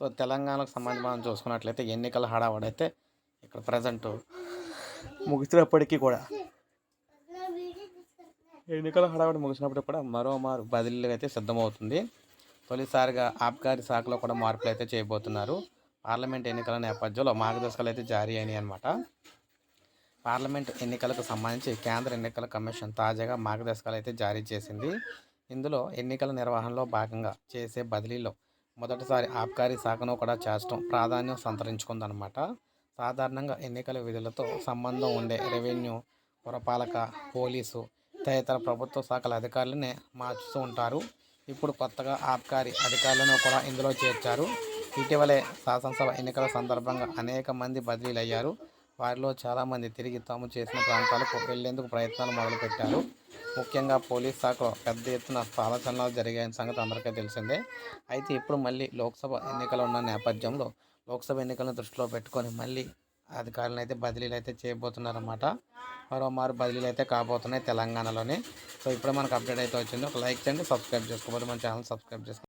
So తెలంగాణకు సంబంధించి మనం చూసుకున్నట్లయితే ఎన్నికల హడావుడి అయితే ఇక్కడ ప్రజెంట్ ముగిసినప్పటికీ కూడా ఎన్నికల హడావుడి ముగిసినప్పటికి కూడా మరోమారు బదిలీలు అయితే సిద్ధమవుతుంది. తొలిసారిగా ఆబ్కారీ శాఖలో కూడా మార్పులు అయితే చేయబోతున్నారు. పార్లమెంట్ ఎన్నికల నేపథ్యంలో మార్గదర్శకాలు అయితే జారీ అయినాయి అనమాట పార్లమెంట్ ఎన్నికలకు సంబంధించి కేంద్ర ఎన్నికల కమిషన్ తాజాగా మార్గదర్శకాలు అయితే జారీ చేసింది. ఇందులో ఎన్నికల నిర్వహణలో భాగంగా చేసే బదిలీలో మొదటిసారి ఆబ్కారీ శాఖను కూడా చేర్చడం ప్రాధాన్యం సంతరించుకుందనమాట సాధారణంగా ఎన్నికల విధులతో సంబంధం ఉండే రెవెన్యూ పురపాలక పోలీసు తదితర ప్రభుత్వ శాఖల అధికారులనే మార్చుతూ ఉంటారు. ఇప్పుడు కొత్తగా ఆబ్కారీ అధికారులను కూడా ఇందులో చేర్చారు. ఇటీవలే శాసనసభ ఎన్నికల సందర్భంగా అనేక మంది బదిలీలు అయ్యారు వారిలో చాలామంది తిరిగి తాము చేసిన ప్రాంతాలకు వెళ్ళేందుకు ప్రయత్నాలు మొదలుపెట్టారు. ముఖ్యంగా పోలీస్ శాఖలో పెద్ద ఎత్తున స్థానచలనాలు జరిగాయని సంగతి అందరికీ తెలిసిందే. అయితే ఇప్పుడు మళ్ళీ లోక్సభ ఎన్నికలు ఉన్న నేపథ్యంలో లోక్సభ ఎన్నికలను దృష్టిలో పెట్టుకొని మళ్ళీ అధికారులను అయితే బదిలీలు అయితే చేయబోతున్నారన్నమాట. మరోమారు బదిలీలు అయితే కాబోతున్నాయి తెలంగాణలోనే. సో ఇప్పుడే మనకు అప్డేట్ అయితే వచ్చింది. ఒక లైక్ చేయండి సబ్స్క్రైబ్ చేసుకోబోతే మన ఛానల్ సబ్స్క్రైబ్ చేసుకోండి.